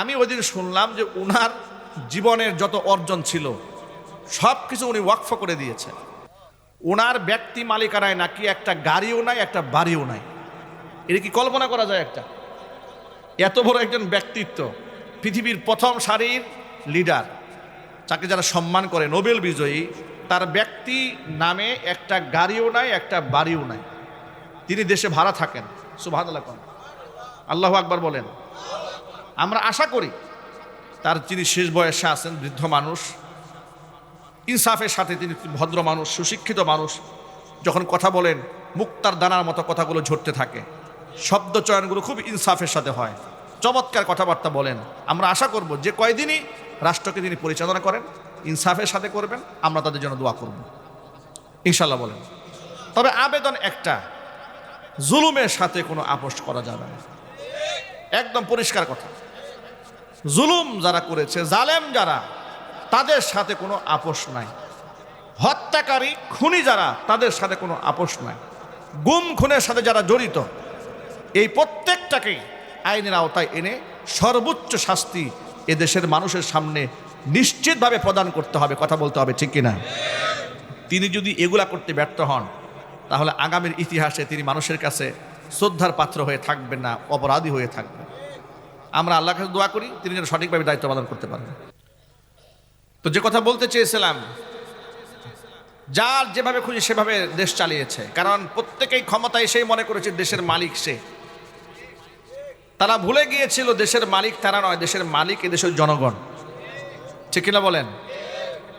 আমি ওই দিন শুনলাম যে উনার জীবনের যত অর্জন ছিল সব কিছু উনি ওয়াকফ করে দিয়েছেন। ওনার ব্যক্তি মালিকানায় নাকি একটা গাড়িও নাই, একটা বাড়িও নাই। এটা কি কল্পনা করা যায় একটা? এত বড় একজন ব্যক্তিত্ব, পৃথিবীর প্রথম সারির লিডার তাকে যারা সম্মান করে, নোবেল বিজয়ী, তার ব্যক্তি নামে একটা গাড়িও নাই, একটা বাড়িও নাই। তিনি দেশে ভাড়া থাকেন। সুভাদ আল্লাহ আকবর বলেন। আমরা আশা করি তার যিনি শেষ বয়সে আছেন, বৃদ্ধ মানুষ, ইনসাফের সাথে তিনি ভদ্র মানুষ, সুশিক্ষিত মানুষ, যখন কথা বলেন, মুক্তার দানার মতো কথাগুলো ঝরতে থাকে। শব্দ চয়নগুলো খুব ইনসাফের সাথে হয়। চমৎকার কথাবার্তা বলেন। আমরা আশা করব যে কয়দিনই রাষ্ট্রকে তিনি পরিচালনা করেন, ইনসাফের সাথে করবেন, আমরা তাদের জন্য দোয়া করব। ইনশাল্লাহ বলেন। তবে আবেদন একটা, জুলুমের সাথে কোনো আপোষ করা যাবে না। একদম পরিষ্কার কথা। জুলুম যারা করেছে, জালেম যারা, তাদের সাথে কোনো আপোষ নাই। হত্যাকারী, খুনি যারা, তাদের সাথে কোনো আপোষ নাই। গুম খুনের সাথে যারা জড়িত, এই প্রত্যেকটাকেই আইনের আওতায় এনে সর্বোচ্চ শাস্তি এদেশের মানুষের সামনে নিশ্চিতভাবে প্রদান করতে হবে, কথা বলতে হবে, ঠিক কিনা? তিনি যদি এগুলা করতে ব্যর্থ হন, তাহলে আগামীর ইতিহাসে তিনি মানুষের কাছে শ্রদ্ধার পাত্র হয়ে থাকবেন না, অপরাধী হয়ে থাকবেন। আমরা আল্লাহর কাছে দোয়া করি, তিনি যেন সঠিকভাবে দায়িত্ব পালন করতে পারেন। তো যে কথা বলতে চেয়েছিলাম, যার যেভাবে খুশি সেভাবে দেশ চালিয়েছে, কারণ প্রত্যেকেই ক্ষমতা এসেই মনে করেছে দেশের মালিক সে। তারা ভুলে গিয়েছিল, দেশের মালিক তারা নয়, দেশের মালিক এ দেশের জনগণ। ঠিক কিনা বলেন?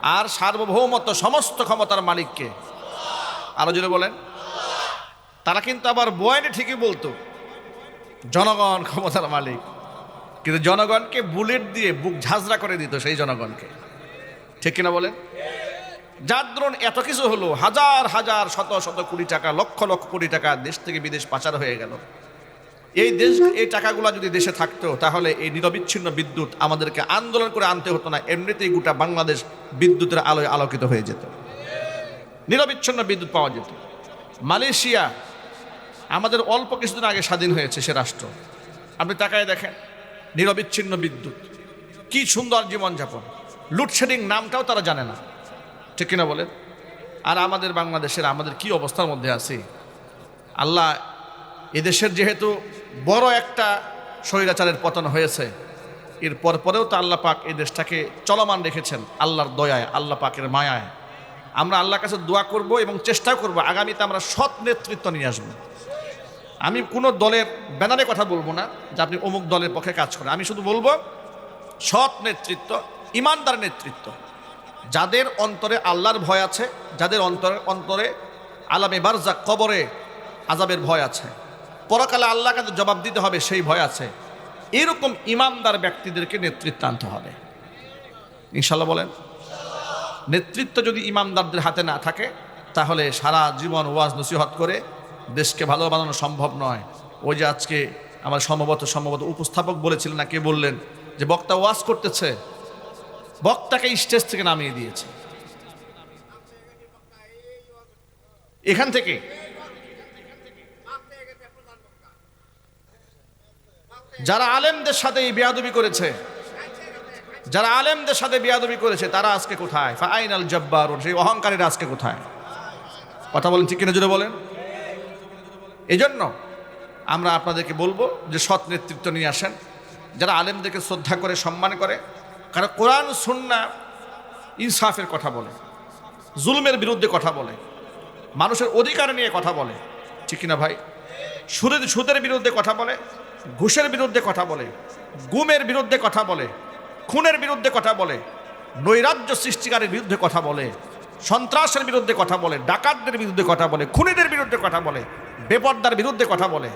আর সার্বভৌমত্ব সমস্ত ক্ষমতার মালিককে। আরও জোরে বলেন। তারা কিন্তু আবার বয়ানে ঠিকই বলতো, জনগণ ক্ষমতার মালিক। কিন্তু জনগণকে বুলেট দিয়ে বুক ঝাঁঝরা করে দিত সেই জনগণকে। ঠিক কিনা বলেন? যার দরুন এত কিছু হলো, হাজার হাজার, শত শত কোটি টাকা, লক্ষ লক্ষ কোটি টাকা দেশ থেকে বিদেশ পাচার হয়ে গেল। এই দেশ, এই টাকাগুলো যদি দেশে থাকতো, তাহলে এই নিরবিচ্ছিন্ন বিদ্যুৎ আমাদেরকে আন্দোলন করে আনতে হতো না, এমনিতেই গোটা বাংলাদেশ বিদ্যুতের আলোয় আলোকিত হয়ে যেত। নিরবিচ্ছিন্ন বিদ্যুৎ পাওয়া যেত। মালয়েশিয়া আমাদের অল্প কিছুদিন আগে স্বাধীন হয়েছে সে রাষ্ট্র। আপনি টাকায় দেখেন। নিরবিচ্ছিন্ন বিদ্যুৎ। কি সুন্দর জীবনযাপন। লোডশেডিং নামটাও তারা জানে না। ঠিক কিনা বলেন? আর আমাদের বাংলাদেশের, আমাদের কি অবস্থার মধ্যে আছে? আল্লাহ এদেশের যেহেতু বড় একটা স্বৈরাচারের পতন হয়েছে, এর পর পরেও তো আল্লাহ পাক এই দেশটাকে চলমান রেখেছেন, আল্লাহর দয়ায়, আল্লাহ পাকের মায়ায়। আমরা আল্লাহর কাছে দোয়া করব এবং চেষ্টা করব, আগামীতে আমরা সৎ নেতৃত্ব নিয়ে আসব। আমি কোনো দলের ব্যানারে কথা বলব না যে আপনি অমুক দলের পক্ষে কাজ করেন। আমি শুধু বলব, সৎ নেতৃত্ব, ইমানদার নেতৃত্ব, যাদের অন্তরে আল্লাহর ভয় আছে, যাদের অন্তরে অন্তরে আলামে বারজা কবরে আজাবের ভয় আছে, পরকালে আল্লাহর কাছে জবাব দিতে হবে, সেই ভয় আছে। এরকম ইমানদার ব্যক্তিদেরকে নেতৃত্ব আনতে হবে। ইনশাল্লাহ বলেন, নেতৃত্ব যদি ইমামদারদের হাতে না থাকে, তাহলে সারা জীবন ওয়াজ নসিহত করে দেশকে ভালো বানানো সম্ভব নয়। ওই যে আজকে আমার সম্ভবত সম্ভবত উপস্থাপক বলেছিলেন না, কে বললেন? যে বক্তা ওয়াজ করতেছে, বক্তাকে স্টেজ থেকে নামিয়ে দিয়েছে। এখান থেকে। যারা আলেমদের সাথে এই বেয়াদবি করেছে, যারা আলেমদের সাথে বিয়াদবি করেছে, তারা আজকে কোথায়? ফাইনাল জব্বার সেই অহংকারীরা আজকে কোথায়? কথা বলেন ঠিক কিনা জুড়ে বলেন। এই জন্য আমরা আপনাদেরকে বলব যে সৎ নেতৃত্ব নিয়ে আসেন যারা আলেমদেরকে শ্রদ্ধা করে সম্মান করে কারণ কোরআন সুন্না ইনসাফের কথা বলে জুলমের বিরুদ্ধে কথা বলে মানুষের অধিকার নিয়ে কথা বলে ঠিক কিনা ভাই সুদের সুদের বিরুদ্ধে কথা বলে ঘুষের বিরুদ্ধে কথা বলে গুমের বিরুদ্ধে কথা বলে খুনের বিরুদ্ধে কথা বলে নৈরাজ্য সৃষ্টিকারের বিরুদ্ধে কথা বলে সন্ত্রাসের বিরুদ্ধে কথা বলে ডাকাতদের বিরুদ্ধে কথা বলে খুনিদের বিরুদ্ধে কথা বলে বেপর্দার বিরুদ্ধে কথা বলে।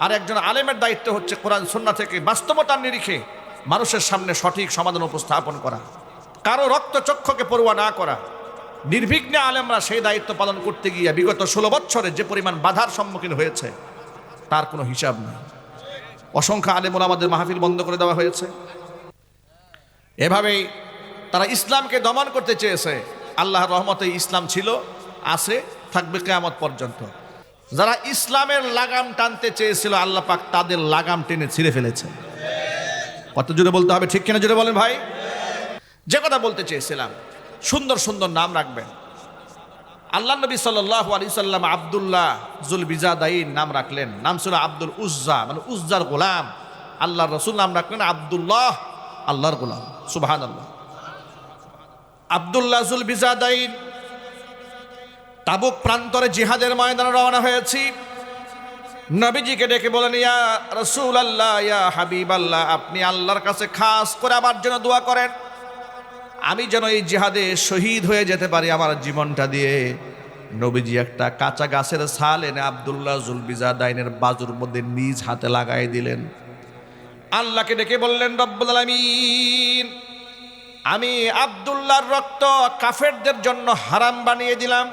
আর একজন আলেমের দায়িত্ব হচ্ছে কোরআন সন্না থেকে বাস্তবতার নিরিখে মানুষের সামনে সঠিক সমাধান উপস্থাপন করা। কারও রক্তচক্ষকে পড়ুয়া না করা। নির্বিঘ্নে আলেমরা সেই দায়িত্ব পালন করতে গিয়ে বিগত ষোলো বছরে যে পরিমাণ বাধার সম্মুখীন হয়েছে, তার কোনো হিসাব নেই। অসংখ্য আলেমুল আমাদের মাহফিল বন্ধ করে দেওয়া হয়েছে। এভাবেই তারা ইসলামকে দমন করতে চেয়েছে। আল্লাহর রহমতে ইসলাম ছিল, আছে, থাকবে কেয়ামত পর্যন্ত। যারা ইসলামের লাগাম টানতে চেয়েছিল, আল্লাহ পাক তাদের লাগাম টেনে ছিঁড়ে ফেলেছে। কত জোরে বলতে হবে, ঠিক কিনা জোরে বলেন ভাই? যে কথা বলতে চেয়েছিলাম, সুন্দর সুন্দর নাম রাখবেন। আল্লাহ নবী সাল্লাহ সাল্লাম আবদুল্লাহ জুল বিজাদাইন নাম রাখলেন। নাম ছিল আব্দুল উজ্জা মানে উজ্জার গোলাম। আল্লাহর রসুল নাম রাখলেন আবদুল্লাহ, আল্লাহর গোলাম। সুবাহান আল্লাহ আবদুল্লাহ জুল বিজাদাইন তাবুক প্রান্তরে জিহাদের ময়দানে রওনা হয়েছি। নবীজিকে ডেকে বলেন, ইয়া রসুল আল্লাহ ইয়া হাবিব আল্লাহ আপনি আল্লাহর কাছে খাস করে আমার জন্য দোয়া করেন। আমি যেন এই জিহাদে শহীদ হয়ে যেতে পারি আমার জীবনটা দিয়ে। নবীজি একটা কাঁচা গাছের ছাল এনে আবদুল্লাহ জুলবিজা দাইনের বাজুর মধ্যে নিজ হাতে লাগাই দিলেন। আল্লাহকে ডেকে বললেন, রব্বুল আলামিন, আমি আবদুল্লাহর রক্ত কাফেরদের জন্য হারাম বানিয়ে দিলাম।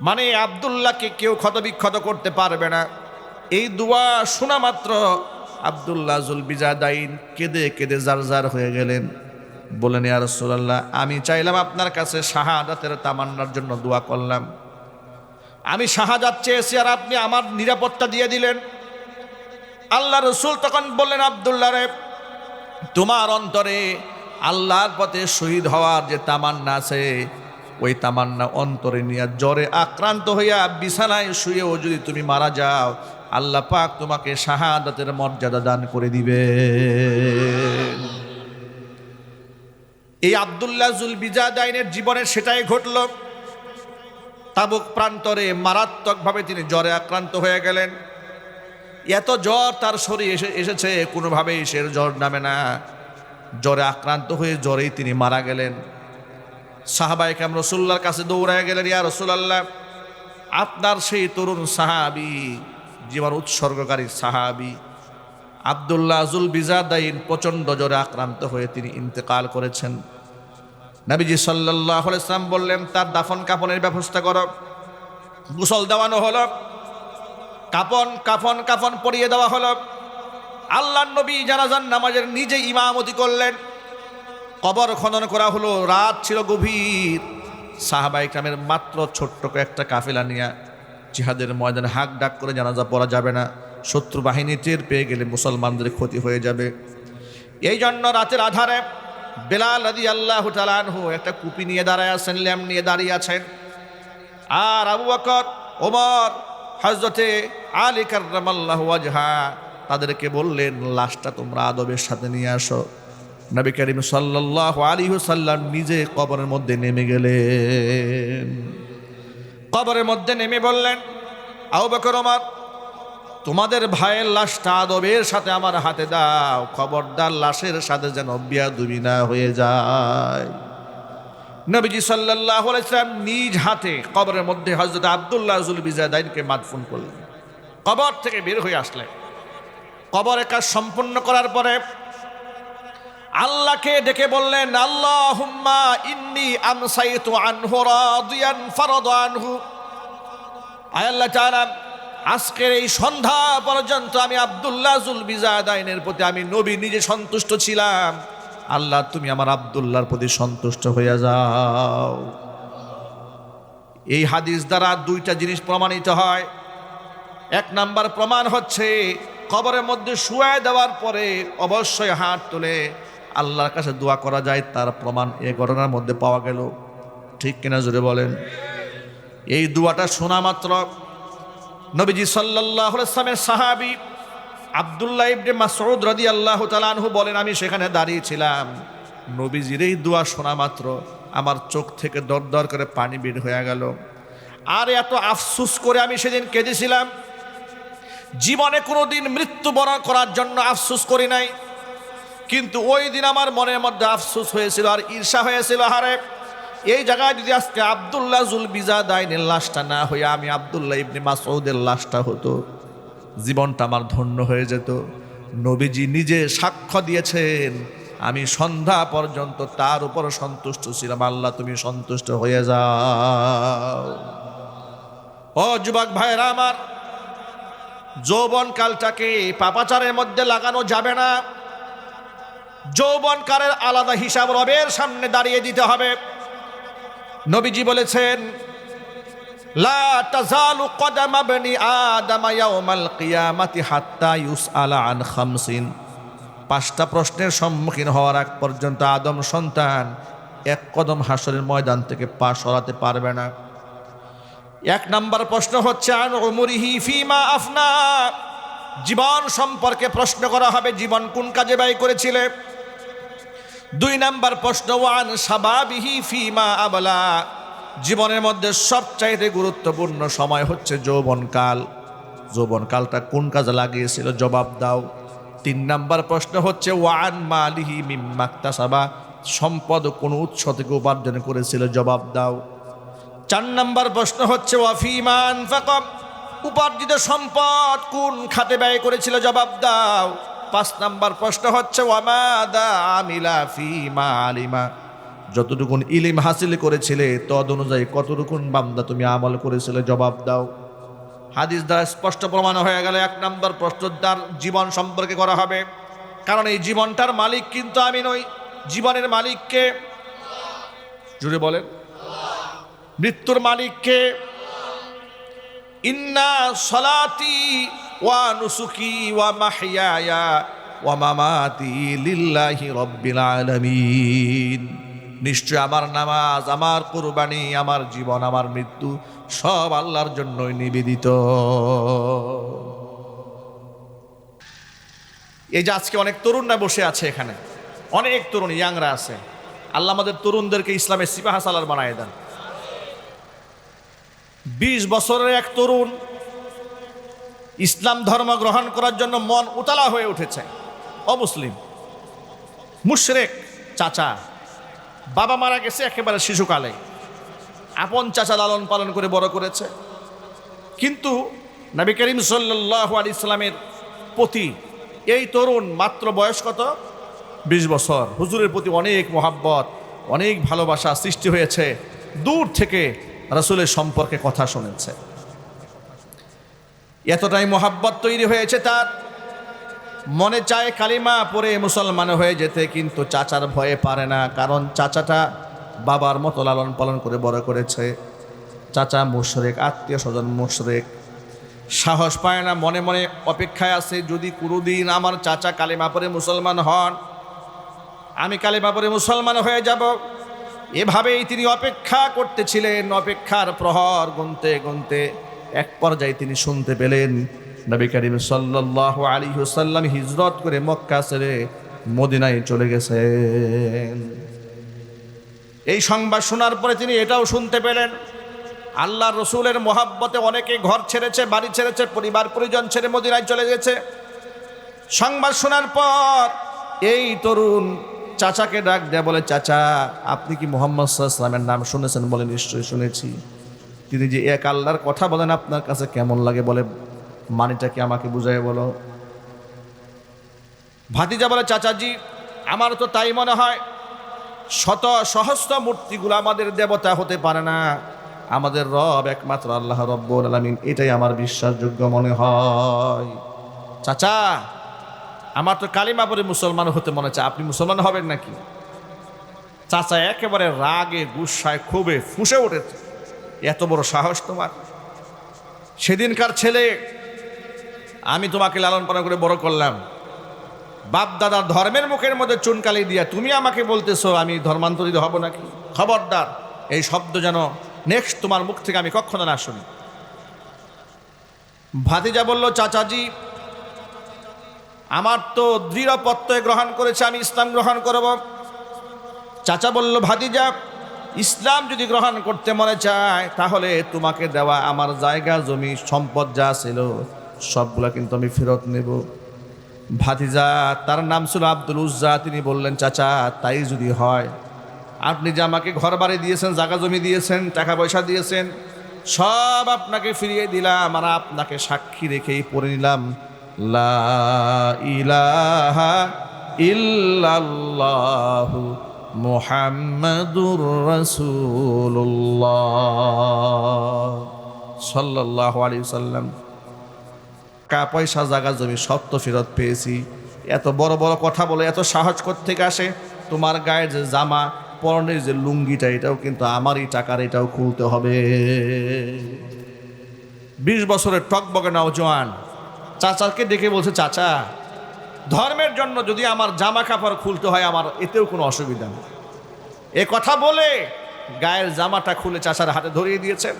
মানে আবদুল্লাহকে কেউ ক্ষতবিক্ষত করতে পারবে না। এই দোয়া শোনা মাত্র আবদুল্লাহ জুলবিজাদাইন কেঁদে কেঁদে জার জার হয়ে গেলেন। বলেন ইয়া রাসূলুল্লাহ, আমি চাইলাম আপনার কাছে শাহাদাতের তামান্নার জন্য দোয়া করলাম। আমি শাহাদাত চেয়েছি আর আপনি আমার নিরাপত্তা দিয়ে দিলেন। আল্লাহ রসুল তখন বললেন, আবদুল্লাহ রে, তোমার অন্তরে আল্লাহর পথে শহীদ হওয়ার যে তামান্না আছে ওই তামান্না অন্তরে নিয়ে জ্বরে আক্রান্ত হইয়া বিছানায় শুয়েও যদি তুমি মারা যাও, আল্লাহ পাক তোমাকে শাহাদাতের মর্যাদা দান করে দিবে। এই আবদুল্লাহ জুল বিজাদাইনের জীবনে সেটাই ঘটল। তাবুক প্রান্তরে মারাত্মকভাবে তিনি জ্বরে আক্রান্ত হয়ে গেলেন। এত জ্বর তার শরীর এসে, এসেছে, কোনোভাবেই সে জ্বর নামে না। জ্বরে আক্রান্ত হয়ে জ্বরেই তিনি মারা গেলেন। সাহাবাইকাম রসুল্লার কাছে দৌড়ায় গেলেন, ইয়া রসুলাল্লাহ, আপনার সেই তরুণ সাহাবি, জীবন উৎসর্গকারী সাহাবি, আবদুল্লাহ আজুল বিজাদাইন প্রচণ্ড জ্বরে আক্রান্ত হয়ে তিনি ইন্তেকাল করেছেন। নবীজি সাল্লাহ ইসলাম বললেন, তার দাফন কাফনের ব্যবস্থা কর, গোসল দেওয়ানো হলো কাফন কাফন কাফন পরিয়ে দেওয়া হলো। আল্লাহ নবী জানাজান নামাজের নিজে ইমামতি করলেন কবর খনন করা হলো, রাত ছিল গভীর। সাহাবাই গ্রামের মাত্র ছোট্ট একটা কাফেলা নিয়ে জিহাদের ময়দানে হাক ডাক করে জানাজা পড়া যাবে না। শত্রু বাহিনী টের পেয়ে গেলে মুসলমানদের ক্ষতি হয়ে যাবে। এই জন্য রাতের আধারে বেলাল আদি আল্লাহ তালানহু একটা কুপি নিয়ে দাঁড়ায় আছেন ল্যাম নিয়ে দাঁড়িয়ে আছেন। আর আবু বকর, ওমর হজরতে আলী ওয়াজহা তাদেরকে বললেন, লাশটা তোমরা আদবের সাথে নিয়ে আসো। নবী করিম সাল্লাহ আলী সাল্লাম নিজে কবরের মধ্যে নেমে গেলেন। কবরের মধ্যে নেমে বললেন, আবু বকর, ওমর, তোমাদের ভাইয়ের লাশটা আদবের সাথে আমার হাতে দাও, খবরদার লাশের সাথে যেন বিয়া দুবি না হয়ে যায়। নবীজি সাল্লাহ ইসলাম নিজ হাতে কবরের মধ্যে হজরত আবদুল্লাহ বিজাদাইনকে মাদফুন করলেন। কবর থেকে বের হয়ে আসলেন। কবরের কাজ সম্পূর্ণ করার পরে আল্লাহকে ডেকে বললেন আল্লাহ হুম্মা ইন্নি আমসাইতু আনহু রাদিয়ান ফারাদ আনহু। আল্লাহ তাআলা, আজকের এই সন্ধ্যা পর্যন্ত আমি আবদুল্লাহ জুল বিজাদাইনের প্রতি আমি নবী নিজে সন্তুষ্ট ছিলাম। আল্লাহ, তুমি আমার আবদুল্লাহর প্রতি সন্তুষ্ট হয়ে যাও। এই হাদিস দ্বারা দুইটা জিনিস প্রমাণিত হয়। এক নাম্বার প্রমাণ হচ্ছে, কবরের মধ্যে শুয়ে দেওয়ার পরে অবশ্যই হাত তুলে আল্লাহর কাছে দোয়া করা যায়, তার প্রমাণ এ ঘটনার মধ্যে পাওয়া গেল। ঠিক কিনা জুড়ে বলেন। এই দোয়াটা শোনা মাত্র নবীজি সাল্লাহ ইসলামের সাহাবি আবদুল্লাহ ইবনে মাসউদ রাদি আল্লাহ তালানহু বলেন, আমি সেখানে দাঁড়িয়েছিলাম। নবীজির এই দোয়া শোনা মাত্র আমার চোখ থেকে দর দর করে পানি বের হয়ে গেল। আর এত আফসুস করে আমি সেদিন কেঁদেছিলাম। জীবনে কোনো দিন মৃত্যুবরণ করার জন্য আফসুস করি নাই। কিন্তু ওই দিন আমার মনের মধ্যে আফসুস হয়েছিল আর ঈর্ষা হয়েছিল, হারে। এই জায়গায় যদি আজকে আবদুল্লাহ জুল বিজা দাইনের লাশটা না হয়ে আমি আবদুল্লাহ ইবনে মাসউদের লাশটা হতো, জীবনটা আমার ধন্য হয়ে যেত। নবীজি নিজে সাক্ষ্য দিয়েছেন, আমি সন্ধ্যা পর্যন্ত তার উপর সন্তুষ্ট ছিলাম। আল্লাহ, তুমি সন্তুষ্ট হয়ে যাও। ও যুবক ভাইরা আমার যৌবন কালটাকে পাপাচারের মধ্যে লাগানো যাবে না। যৌবন কালের আলাদা হিসাব রবের সামনে দাঁড়িয়ে দিতে হবে। নবীজি বলেছেন পাঁচটা প্রশ্নের সম্মুখীন হওয়ার আগ পর্যন্ত আদম সন্তান এক কদম হাসরের ময়দান থেকে পা সরাতে পারবে না। এক নম্বর প্রশ্ন হচ্ছে, আন ফিমা জীবন সম্পর্কে প্রশ্ন করা হবে, জীবন কোন কাজে ব্যয় করেছিলে? দুই নাম্বার প্রশ্ন, ওয়ান সাবাবিহি ফিমা আবলা। জীবনের মধ্যে সবচাইতে গুরুত্বপূর্ণ সময় হচ্ছে যৌবনকাল। যৌবনকালটা কোন কাজে লাগিয়েছিল জবাব দাও। তিন নাম্বার প্রশ্ন হচ্ছে, ওয়ান মালিহি মিম্মাক্তাসাবা সম্পদ কোন উৎস থেকে উপার্জন করেছিল জবাব দাও। চার নাম্বার প্রশ্ন হচ্ছে ওয়াফিমান ফাকম উপার্জিত সম্পদ কোন খাতে ব্যয় করেছিল জবাব দাও। পাঁচ নাম্বার প্রশ্ন হচ্ছে ফিমা আলিমা? যতটুকুন ইলিম হাসিল করেছিলে, তদ অনুযায়ী কতটুকুন বান্দা তুমি আমল করেছিলে, জবাব দাও। হাদিস দ্বারা স্পষ্ট প্রমাণ হয়ে গেল, এক নম্বর প্রশ্ন, তার জীবন সম্পর্কে করা হবে? কারণ এই জীবনটার মালিক কিন্তু আমি নই। জীবনের মালিককে জুড়ে বলেন। মৃত্যুর মালিককে ইন্না সলাতি ওয়া নুসুকি ওয়া মাহিয়ায়া ওয়া মামাতি নিশ্চয় আমার নামাজ, আমার কুরবানি, আমার জীবন, আমার মৃত্যু সব আল্লাহর জন্যই নিবেদিত। এই যে আজকে অনেক তরুণরা বসে আছে এখানে, অনেক তরুণ, ইয়াংরা আছে। আল্লাহ আমাদের তরুণদেরকে ইসলামের সিপাহা সালার বানায় দেন। বিশ বছরের এক তরুণ ইসলাম ধর্ম গ্রহণ করার জন্য মন উতালা হয়ে উঠেছে। অমুসলিম মুশরেক চাচা, বাবা মারা গেছে একেবারে শিশুকালে। আপন চাচা লালন পালন করে বড় করেছে। কিন্তু নবী করিম সাল্লাহ আলি ইসলামের প্রতি এই তরুণ মাত্র বয়স কত? বিশ বছর। হুজুরের প্রতি অনেক মোহাব্বত, অনেক ভালোবাসা সৃষ্টি হয়েছে। দূর থেকে রসুলের সম্পর্কে কথা শুনেছে। এতটাই মোহাব্বত তৈরি হয়েছে তার। মনে চায় কালিমা পরে মুসলমান হয়ে যেতে, কিন্তু চাচার ভয়ে পারে না, কারণ চাচাটা বাবার মতো লালন পালন করে বড় করেছে। চাচা মুশরেক, আত্মীয় স্বজন মুশরেক। সাহস পায় না, মনে মনে অপেক্ষায় আছে, যদি কোনোদিন আমার চাচা কালিমা পরে মুসলমান হন, আমি কালিমা পরে মুসলমান হয়ে যাব। এভাবেই তিনি অপেক্ষা করতেছিলেন, অপেক্ষার প্রহর গুনতে গুনতে। এক পর্যায়ে তিনি শুনতে পেলেন, নবী করিম সাল্লাহ আলী হিজরত করে মক্কা ছেড়ে মদিনায় চলে গেছেন। এই সংবাদ শোনার পরে তিনি এটাও শুনতে পেলেন, আল্লাহ রসুলের মোহাব্বতে অনেকে ঘর ছেড়েছে, বাড়ি ছেড়েছে, পরিবার পরিজন ছেড়ে মদিনায় চলে গেছে। সংবাদ শোনার পর এই তরুণ চাচাকে ডাক দেয় বলে, চাচা, আপনি কি মোহাম্মদ সাল্লামের নাম শুনেছেন বলে নিশ্চয়ই শুনেছি। তিনি যে, এক আল্লাহর কথা বলেন, আপনার কাছে কেমন লাগে বলে মানিটা কি আমাকে বুঝায় বলো? ভাতিজা বলে, চাচাজি আমার তো তাই মনে হয়। শত সহস্র মূর্তিগুলো আমাদের দেবতা হতে পারে না। আমাদের রব একমাত্র আল্লাহ রব্বুল আলমিন, এটাই আমার বিশ্বাসযোগ্য মনে হয়। চাচা, আমার তো কালিমা পরে মুসলমান হতে মনে চায় আপনি মুসলমান হবেন নাকি? চাচা একেবারে রাগে গুসায় খুবে ফুসে উঠেছে। এত বড় সাহস তোমার। সেদিনকার ছেলে, আমি তোমাকে লালন পালন করে বড় করলাম। বাপ দাদা ধর্মের মুখের মধ্যে চুনকালি দিয়া তুমি আমাকে বলতেছো, আমি ধর্মান্তরিত হব নাকি? খবরদার, এই শব্দ যেন নেক্সট তোমার মুখ থেকে আমি কখনো না শুনি। ভাতিজা বলল, চাচাজি, আমার তো দৃঢ় প্রত্যয় গ্রহণ করেছে, আমি ইসলাম গ্রহণ করব। চাচা বলল, ভাতিজা ইসলাম যদি গ্রহণ করতে মনে চায়, তাহলে তোমাকে দেওয়া আমার জায়গা, জমি, সম্পদ যা ছিল, সবগুলো কিন্তু আমি ফেরত নেব। ভাতিজা, তার নাম ছিল আব্দুল উজ্জা। তিনি বললেন, চাচা, তাই যদি হয়, আপনি যে আমাকে ঘর বাড়ি দিয়েছেন, জায়গা জমি দিয়েছেন, টাকা পয়সা দিয়েছেন, সব আপনাকে ফিরিয়ে দিলাম আর আপনাকে সাক্ষী রেখেই পড়ে নিলাম। লা ইলাহা ইল্লাল্লাহু মুহাম্মাদুর রাসূলুল্লাহ সাল্লাল্লাহু আলাইহি সাল্লাম টাকা পয়সা, জায়গা, জমি তো ফেরত পেয়েছি। এত বড় বড় কথা বলে এত সাহস থেকে আসে? তোমার গায়ের যে জামা, পরনের যে লুঙ্গিটা, এটাও কিন্তু আমারই টাকার, এটাও খুলতে হবে। বিশ বছরের টকবগে নওজোয়ান, চাচাকে ডেকে বলছে, চাচা ধর্মের জন্য যদি আমার জামা কাপড় খুলতে হয়, আমার এতেও কোনো অসুবিধা নেই। এ কথা বলে গায়ের জামাটা খুলে চাষার হাতে ধরিয়ে দিয়েছেন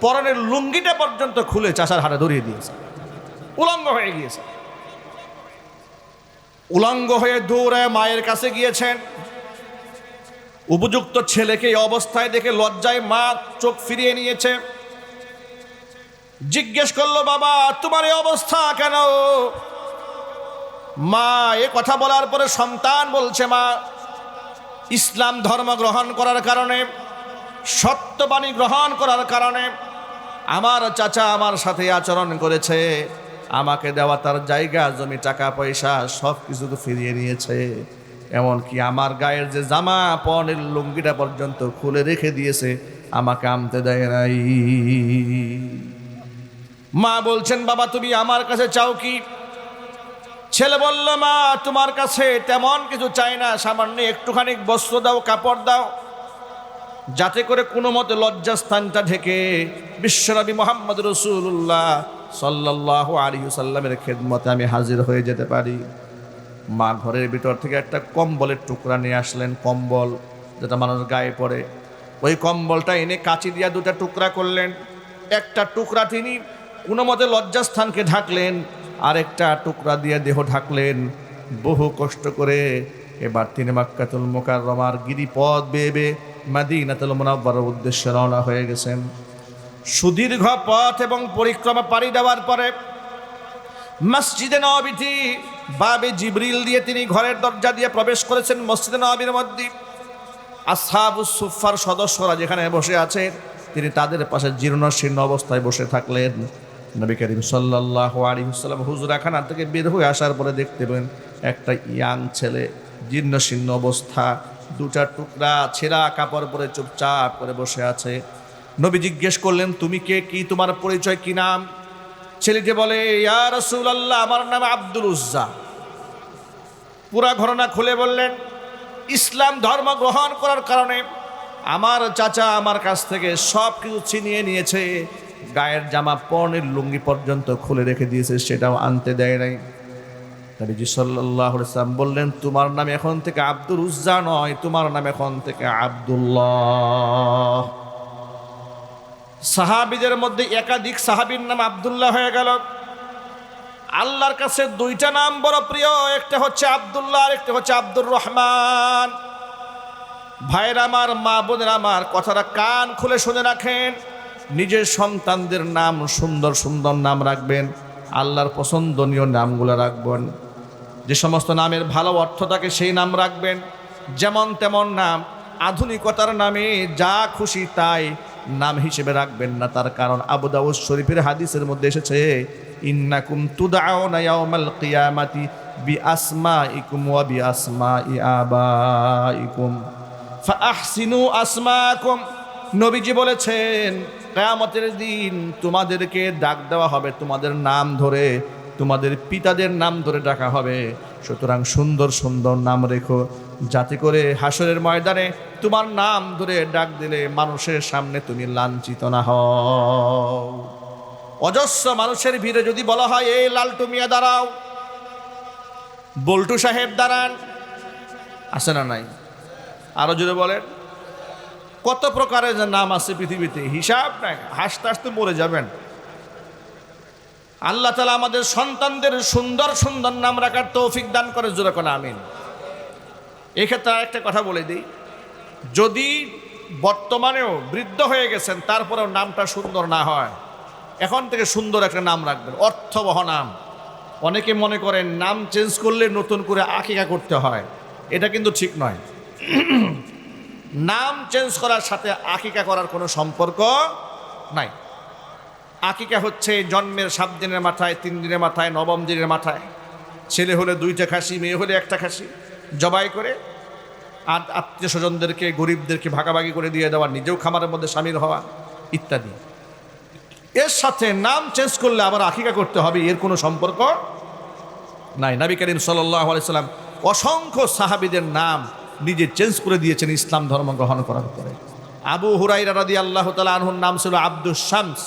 পরনের লুঙ্গিটা পর্যন্ত খুলে চাষার হাতে ধরিয়ে দিয়েছে। উলঙ্গ হয়ে গিয়েছে। উলঙ্গ হয়ে দৌড়ে মায়ের কাছে গিয়েছেন। উপযুক্ত ছেলেকে এই অবস্থায় দেখে লজ্জায় মা চোখ ফিরিয়ে নিয়েছে। জিজ্ঞেস করল, বাবা, তোমার এই অবস্থা কেন? মা, এ কথা বলার পরে সন্তান বলছে, মা, ইসলাম ধর্ম গ্রহণ করার কারণে, সত্যবাণী গ্রহণ করার কারণে আমার চাচা আমার সাথে আচরণ করেছে। আমাকে দেওয়া তার জায়গা, জমি, টাকা, পয়সা, সব কিছু তো ফিরিয়ে নিয়েছে। এমনকি আমার গায়ের যে জামা, পনেরো লুঙ্গিটা পর্যন্ত খুলে রেখে দিয়েছে, আমাকে আনতে দেয় নাই। মা বলছেন, বাবা, তুমি আমার কাছে চাও কি? ছেলে বলল, মা, তোমার কাছে তেমন কিছু চাই না, সামান্য একটুখানি বস্ত্র দাও, কাপড় দাও। যাতে করে কোনো মতে লজ্জাস্থানটা ঢেকে বিশ্বনবী মোহাম্মদ রসুল্লাহ সাল্লাহ আলী সাল্লামের খেদমতে আমি হাজির হয়ে যেতে পারি। মা ঘরের ভিতর থেকে একটা কম্বলের টুকরা নিয়ে আসলেন, কম্বল যেটা মানুষ গায়ে পড়ে। ওই কম্বলটা এনে কাঁচি দিয়া দুটা টুকরা করলেন। একটা টুকরা তিনি কোনো মতে লজ্জাস্থানকে ঢাকলেন আরেকটা টুকরা দিয়ে দেহ ঢাকলেন। বহু কষ্ট করে এবার তিনি মাক্কাতুল মোকাররমার গিরিপথ বেয়ে মাদিনাতুল মুনাব্বারের উদ্দেশ্যে রওনা হয়ে গেছেন। সুদীর্ঘ পথ এবং পরিক্রমা পাড়ি দেওয়ার পরে মসজিদে নবীটি বাবে জিবরিল দিয়ে তিনি ঘরের দরজা দিয়ে প্রবেশ করেছেন মসজিদে নবীর মধ্যে। সুফার সদস্যরা যেখানে বসে আছেন তিনি তাদের পাশে জীর্ণ শীর্ণ অবস্থায় বসে থাকলেন। নবী করিম সাল্লাহ আলিহাল্লাম হুজুরাখানা থেকে বের হয়ে আসার পরে দেখতে পেলেন একটা ইয়াং ছেলে, জীর্ণ শীর্ণ অবস্থা, দুটা টুকরা ছেঁড়া কাপড় পরে চুপচাপ করে বসে আছে। নবী জিজ্ঞেস করলেন, তুমি কে? কি তোমার পরিচয়, কি নাম? ছেলেটি বলে, ইয়া রসুল আল্লাহ আমার নাম আব্দুল উজ্জা। পুরা ঘটনা খুলে বললেন, ইসলাম ধর্ম গ্রহণ করার কারণে আমার চাচা আমার কাছ থেকে সব কিছু ছিনিয়ে নিয়েছে। গায়ের জামা পর্ণের লুঙ্গি পর্যন্ত খুলে রেখে দিয়েছে, সেটাও আনতে দেয় নাই। নবীজি সাল্লাহ ইসলাম বললেন, তোমার নাম এখন থেকে আব্দুল উজ্জা নয়, তোমার নাম এখন থেকে আব্দুল্লাহ। সাহাবিদের মধ্যে একাধিক সাহাবির নাম আব্দুল্লাহ হয়ে গেল। আল্লাহর কাছে দুইটা নাম বড় প্রিয়, একটা হচ্ছে আবদুল্লাহ, আর একটা হচ্ছে আব্দুর রহমান। ভাইয়ের আমার, মা বোনের আমার, কথাটা কান খুলে শুনে রাখেন। নিজের সন্তানদের নাম সুন্দর সুন্দর নাম রাখবেন, আল্লাহর পছন্দনীয় নামগুলো রাখবেন। যে সমস্ত নামের ভালো অর্থ থাকে সেই নাম রাখবেন, যেমন তেমন নাম, আধুনিকতার নামে যা খুশি তাই নাম হিসেবে রাখবেন না। তার কারণ আবু দাউদ শরীফের হাদিসের মধ্যে এসেছে, ইন্নাকুম তুদাউনা বি আসমাইকুম ওয়া বি আসমাই আবাইকুম ফাআহসিনু আসমাকুম। নবীজি বলেছেন কিয়ামতের দিন তোমাদেরকে ডাক দেওয়া হবে, তোমাদের নাম ধরে, তোমাদের পিতাদের নাম ধরে ডাকা হবে। সুতরাং সুন্দর সুন্দর নাম রেখো। যাতে করে হাসরের ময়দানে তোমার নাম ধরে ডাক দিলে মানুষের সামনে তুমি লাঞ্ছিত না হও। অজস্র মানুষের ভিড়ে যদি বলা হয়, এই লালটু মিয়া, দাঁড়াও। বল্টু সাহেব দাঁড়ান। আছে না নাই? আরও যদি বলেন। কত প্রকারের যে নাম আছে পৃথিবীতে? হিসাব নাই, হাসতে হাসতে মরে যাবেন। আল্লাহ তালা আমাদের সন্তানদের সুন্দর সুন্দর নাম রাখার তৌফিক দান করে, জোরে কোন আমিন। এক্ষেত্রে একটা কথা বলে দিই। যদি বর্তমানেও বৃদ্ধ হয়ে গেছেন, তারপরেও নামটা সুন্দর না হয়, এখন থেকে সুন্দর একটা নাম রাখবেন, অর্থবহ নাম। অনেকে মনে করেন, নাম চেঞ্জ করলে নতুন করে আকিকা করতে হয়। এটা কিন্তু ঠিক নয়। নাম চেঞ্জ করার সাথে আকিকা করার কোনো সম্পর্ক নাই। আকিকা হচ্ছে জন্মের সাত দিনের মাথায়, তিন দিনের মাথায়, নবম দিনের মাথায়। ছেলে হলে দুইটা খাসি, মেয়ে হলে একটা খাসি। জবাই করে আর আত্মীয় স্বজনদেরকে, গরিবদেরকে ভাগাভাগি করে দিয়ে দেওয়া, নিজেও খামারের মধ্যে সামিল হওয়া ইত্যাদি। এর সাথে নাম চেঞ্জ করলে আবার আকিকা করতে হবে, এর কোনো সম্পর্ক নাই। নবী করিম সাল্লাহ সাল্লাম অসংখ্য সাহাবিদের নাম নিজে চেঞ্জ করে দিয়েছেন ইসলাম ধর্ম গ্রহণ করার পরে। আবু হুরাই রাদি আল্লাহ তালা নাম ছিল আব্দুল শামস।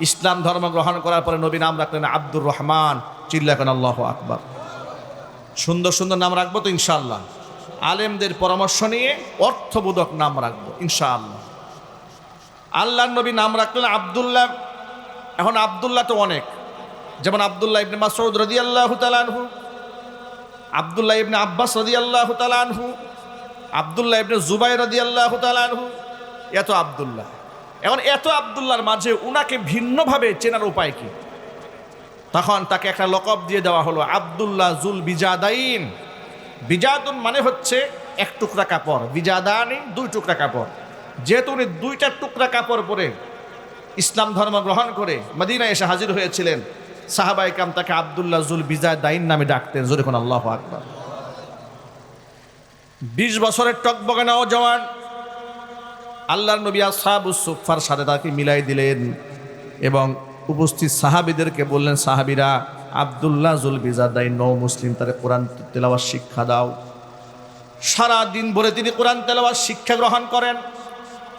ইসলাম ধর্ম গ্রহণ করার পরে নবী নাম রাখলেন আব্দুর রহমান। চিল্লাখন আল্লাহ আকবর। সুন্দর সুন্দর নাম রাখব তো ইনশাআল্লাহ। আলেমদের পরামর্শ নিয়ে অর্থবোধক নাম রাখব, ইনশাআল্লাহ। আল্লাহ নবী নাম রাখলেন আবদুল্লাহ। এখন আবদুল্লাহ তো অনেক। যেমন আবদুল্লাহ ইবনে মাসউদ রাদিয়াল্লাহু তাআলা আনহু, আবদুল্লাহ ইবনে আব্বাস রাদিয়াল্লাহু তাআলা আনহু আবদুল্লাহ ইবনে জুবাইর রাদিয়াল্লাহু তাআলা আনহু। এত আবদুল্লাহ। এখন এত আবদুল্লাহর মাঝে উনাকে ভিন্নভাবে চেনার উপায় কি? তখন তাকে একটা লকব দিয়ে দেওয়া হলো, আবদুল্লাহ জুল বিজাদাইন। বিজাদুন মানে হচ্ছে এক টুকরা কাপড়। বিজাদানি দুই টুকরা কাপড়। যেহেতু উনি দুইটা টুকরা কাপড় পরে ইসলাম ধর্ম গ্রহণ করে মদিনায় এসে হাজির হয়েছিলেন সাহাবাই কাম তাকে আবদুল্লাহ জুল বিজাদাইন নামে ডাকতেন। জোরে কোন আল্লাহ আকবার। বিশ বছরের টকবগে জওয়ান। আল্লাহর নবী আসহাবুস সুফার সাথে তাকে মিলাই দিলেন এবং উপস্থিত সাহাবিদেরকে বললেন, সাহাবিরা, আবদুল্লাহ জুল বিজাদাই নৌ মুসলিম, তারে কোরআন তেলাওয়ার শিক্ষা দাও। সারা দিন ভরে তিনি কোরআন তেলাওয়ার শিক্ষা গ্রহণ করেন।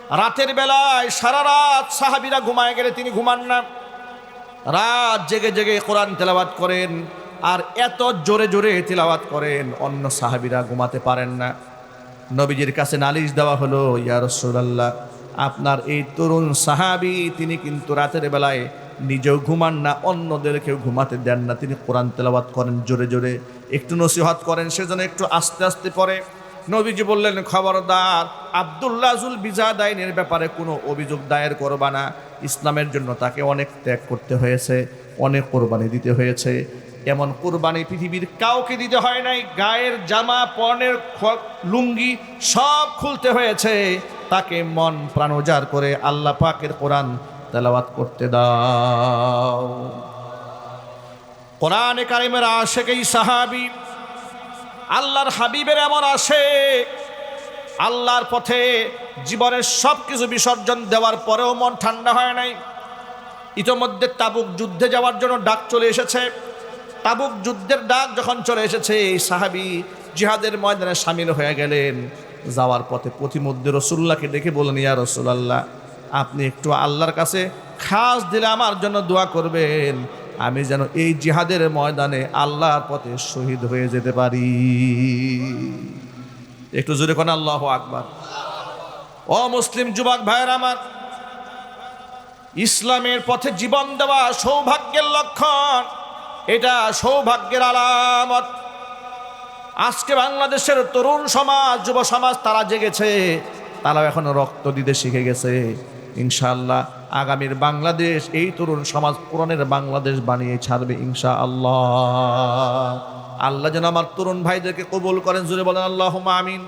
রাতের বেলায় সারা রাত সাহাবিরা ঘুমায় গেলে তিনি ঘুমান না। রাত জেগে জেগে কোরআন তেলাওয়াত করেন। আর এত জোরে জোরে তেলাওয়াত করেন, অন্য সাহাবিরা ঘুমাতে পারেন না। নবীজির কাছে নালিশ দেওয়া হলো, ইয়া রসুলাল্লাহ, আপনার এই তরুণ সাহাবি, তিনি কিন্তু রাতের বেলায় নিজেও ঘুমান না অন্যদেরকেও ঘুমাতে দেন না। তিনি কোরআন তেলাওয়াত করেন জোরে জোরে, একটু নসিহত করেন, সেজন্য একটু আস্তে আস্তে পড়ে। নবীজি বললেন, খবরদার আবদুল্লাহুল বিজাদাইনের ব্যাপারে কোনো অভিযোগ দায়ের করবা না। ইসলামের জন্য তাকে অনেক ত্যাগ করতে হয়েছে, অনেক কোরবানি দিতে হয়েছে। এমন কোরবানি পৃথিবীর কাউকে দিতে হয় নাই। গায়ের জামা, পর্ণের লুঙ্গি সব খুলতে হয়েছে। তাকে মন প্রাণ উজাড় করে আল্লাহ পাকের কোরআন তেলাওয়াত করতে দাও। কোরআনে কারিমের আশেকেই সাহাবি, আল্লাহর হাবিবের এমন আসে আল্লাহর পথে জীবনের সব কিছু বিসর্জন দেওয়ার পরেও মন ঠান্ডা হয় নাই। ইতোমধ্যে তাবুক যুদ্ধে যাওয়ার জন্য ডাক চলে এসেছে। তাবুক যুদ্ধের ডাক যখন চলে এসেছে এই সাহাবি জিহাদের ময়দানে সামিল হয়ে গেলেন। যাওয়ার পথে প্রতিমধ্যে রসুল্লাহকে ডেকে বলেন ইয়া রসুলাল্লাহ, আপনি একটু আল্লাহর কাছে খাস দিলে আমার জন্য দোয়া করবেন। আমি যেন এই জিহাদের ময়দানে আল্লাহর পথে শহীদ হয়ে যেতে পারি। একটু জোরে কোন, আল্লাহ আকবার। ও মুসলিম যুবক ভাইয়ের আমার, ইসলামের পথে জীবন দেওয়া সৌভাগ্যের লক্ষণ। এটা সৌভাগ্যের আলামত। আজকে বাংলাদেশের তরুণ সমাজ, যুব সমাজ, তারা জেগেছে। তারাও এখন রক্ত দিতে শিখে গেছে। ইনশাআল্লাহ আগামীর বাংলাদেশ, এই তরুণ সমাজ পুরনের বাংলাদেশ বানিয়ে ছাড়বে ইনশা আল্লাহ আল্লাহ যেন আমার তরুণ ভাইদেরকে কবুল করেন। জুড়ে বলেন আল্লাহ আমিন।